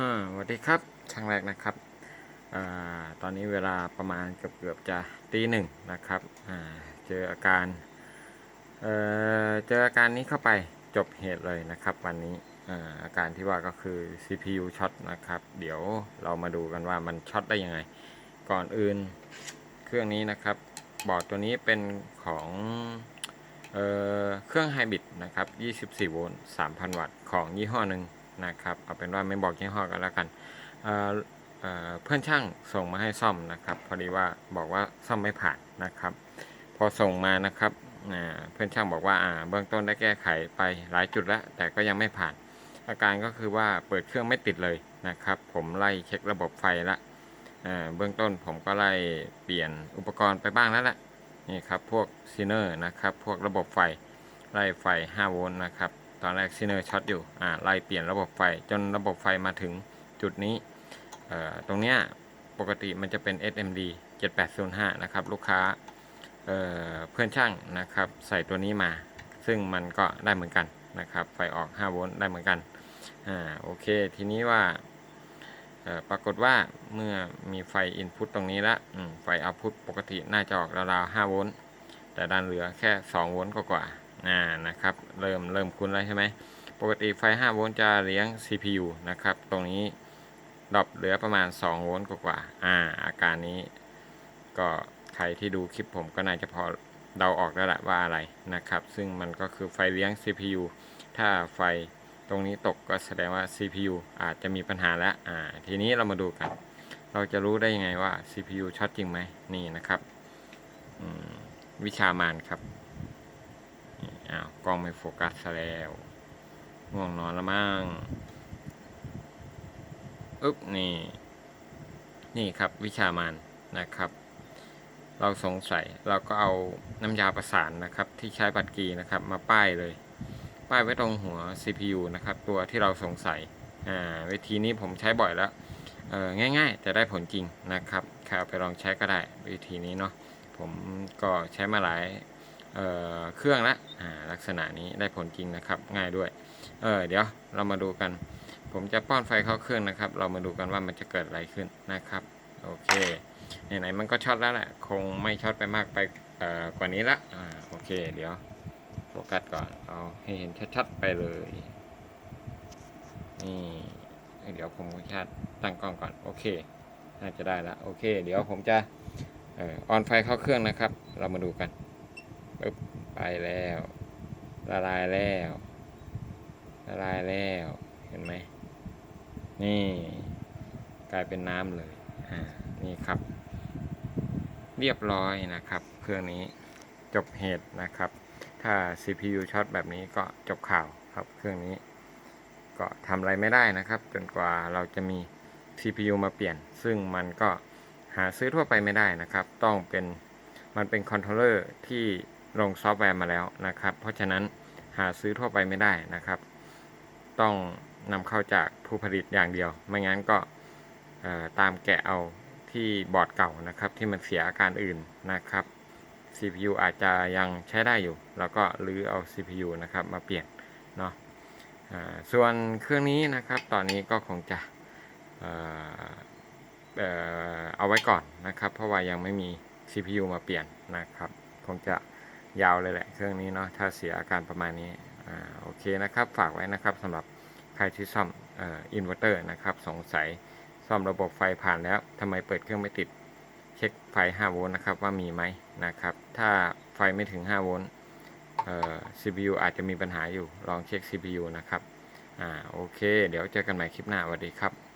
อ่าสวัสดีครับครั้งแรกนะครับอาตอนนี้เวลาประมาณเกือบเกือบจะตีหนึ่งนะครับอ่าเจออาการเอ่อเจออาการนี้เข้าไปจบเหตุเลยนะครับ วันนี้อ่าอาการที่ว่าก็คือ CPU ช็อตนะครับ เดี๋ยวเรามาดูกันว่ามันช็อตได้ยังไง ก่อนอื่นเครื่องนี้นะครับ บอร์ดตัวนี้เป็นของเอเครื่องไฮบริดนะครับ 24 โวลต์ 3,000 วัตต์ ของยี่ห้อหนึ่ง นะครับเอาเป็นว่าไม่บอกยี่ห้อกันแล้วกันเเเพื่อนช่างส่งมาให้ซ่อมนะครับ พอดีว่าบอกว่าซ่อมไม่ผ่านนะครับ พอส่งมานะครับเพื่อนช่างบอกว่าเบื้องต้นได้แก้ไขไปหลายจุดแล้ว แต่ก็ยังไม่ผ่าน อาการก็คือว่าเปิดเครื่องไม่ติดเลยนะครับ ผมไล่เช็คระบบไฟละอ่าเบื้องต้นผมก็ไล่เปลี่ยนอุปกรณ์ไปบ้างแล้วแหละนี่ครับพวกซีเนอร์นะครับ พวกระบบไฟไล่ไฟ 5 โวลต์นะครับ ตอนแรกซีเนอร์ช็อตอยู่อ่าไล่เปลี่ยนระบบไฟจนระบบไฟมาถึงจุดนี้เอ่อตรงเนี้ยปกติมันจะเป็น SMD 7805 นะครับ ลูกค้าเอ่อเพื่อนช่างนะครับ ใส่ตัวนี้มา ซึ่งมันก็ได้เหมือนกันนะครับ ไฟออก5โวลต์ได้เหมือนกันอ่าโอเค ทีนี้ว่าเอ่อปรากฏว่าเมื่อมีไฟอินพุตตรงนี้ละอืมไฟเอาพุตปกติน่าจะออกราวๆ5โวลต์แต่ดันเหลือแค่ 2 โวลต์กว่า อ่านะครับเริ่มเริ่มคุ้นแล้วใช่ไหมปกติไฟ 5 โวลต์จะเลี้ยง CPU นะครับ ตรงนี้ดรอปเหลือประมาณ 2 โวลต์กว่าๆอ่า อาการนี้ก็ใครที่ดูคลิปผมก็น่าจะพอเดาออกแล้วแหละว่าอะไรนะครับ ซึ่งมันก็คือไฟเลี้ยง CPU ถ้าไฟตรงนี้ตกก็แสดงว่า CPU อาจจะมีปัญหาแล้วอ่าทีนี้เรามาดูกัน เราจะรู้ได้ยังไงว่า CPU ช็อตจริงไหมนี่นะครับอืมวิชามานครับ ล้องไม่โฟกัสซะแล้วง่วงนอนล้วมั้งอึ๊บนี่ นี่ครับวิชามานนะครับ เราสงสัยเราก็เอาน้ำยาประสานนะครับ ที่ใช้บัตรกีนะครับ มาป้ายเลย ป้ายไว้ตรงหัว CPU นะครับ ตัวที่เราสงสัยอ่าวิธีนี้ผมใช้บ่อยแล้วเออง่ายๆ แต่ได้ผลจริงนะครับใครเอาไปลองใช้ก็ได้วิธีนี้เนาะผมก็ใช้มาหลาย เเครื่องละลักษณะนี้ได้ผลจริงนะครับง่ายด้วยเเดี๋ยวเรามาดูกัน ผมจะป้อนไฟเข้าเครื่องนะครับ เรามาดูกันว่ามันจะเกิดอะไรขึ้นนะครับโอเคไหนๆมันก็ช็อตแล้วแหละคงไม่ช็อตไปมากไปกว่านี้ละอโอเค เดี๋ยวโฟกัสก่อนเอาให้เห็นชัดๆไปเลยนี่เดี๋ยวผมขออนุญาตตั้งกล้องก่อนโอเค น่าจะได้ละโอเค เดี๋ยวผมจะออนไฟเข้าเครื่องนะครับ เรามาดูกัน ปึ๊บไปแล้ว ละลายแล้ว ละลายแล้ว เห็นไหม นี่กลายเป็นน้ำเลย อ่า นี่ครับ เรียบร้อยนะครับ เครื่องนี้จบเหตุนะครับ ถ้า CPU ช็อตแบบนี้ก็จบข่าวครับ เครื่องนี้ ก็ทำอะไรไม่ได้นะครับ จนกว่าเราจะมี CPU มาเปลี่ยน ซึ่งมันก็หาซื้อทั่วไปไม่ได้นะครับ ต้องเป็น มันเป็นคอนโทรลเลอร์ที่ ลงซอฟต์แวร์มาแล้วนะครับ เพราะฉะนั้นหาซื้อทั่วไปไม่ได้นะครับ ต้องนำเข้าจากผู้ผลิตอย่างเดียว ไม่งั้นก็ตามแกะเอาที่บอร์ดเก่านะครับ ที่มันเสียอาการอื่นนะครับ CPU อาจจะยังใช้ได้อยู่ แล้วก็รื้อเอา CPU นะครับมาเปลี่ยนเนาะส่วนเครื่องนี้นะครับตอนนี้ก็คงจะเอาไว้ก่อนนะครับ เพราะว่ายังไม่มี CPU มาเปลี่ยนนะครับ คงจะ ยาวเลยแหละเครื่องนี้เนาะถ้าเสียอาการประมาณนี้อ่าโอเคนะครับฝากไว้นะครับสำหรับใครที่ซ่อมเอ่ออินเวอร์เตอร์นะครับสงสัยซ่อมระบบไฟผ่านแล้วทำไมเปิดเครื่องไม่ติดเช็คไฟ 5 โวลต์นะครับว่ามีไหมนะครับถ้าไฟไม่ถึง 5 โวลต์เอ่อ CPU อาจจะมีปัญหาอยู่ลองเช็ค CPU นะครับอ่าโอเค เดี๋ยวเจอกันใหม่คลิปหน้าสวัสดีครับ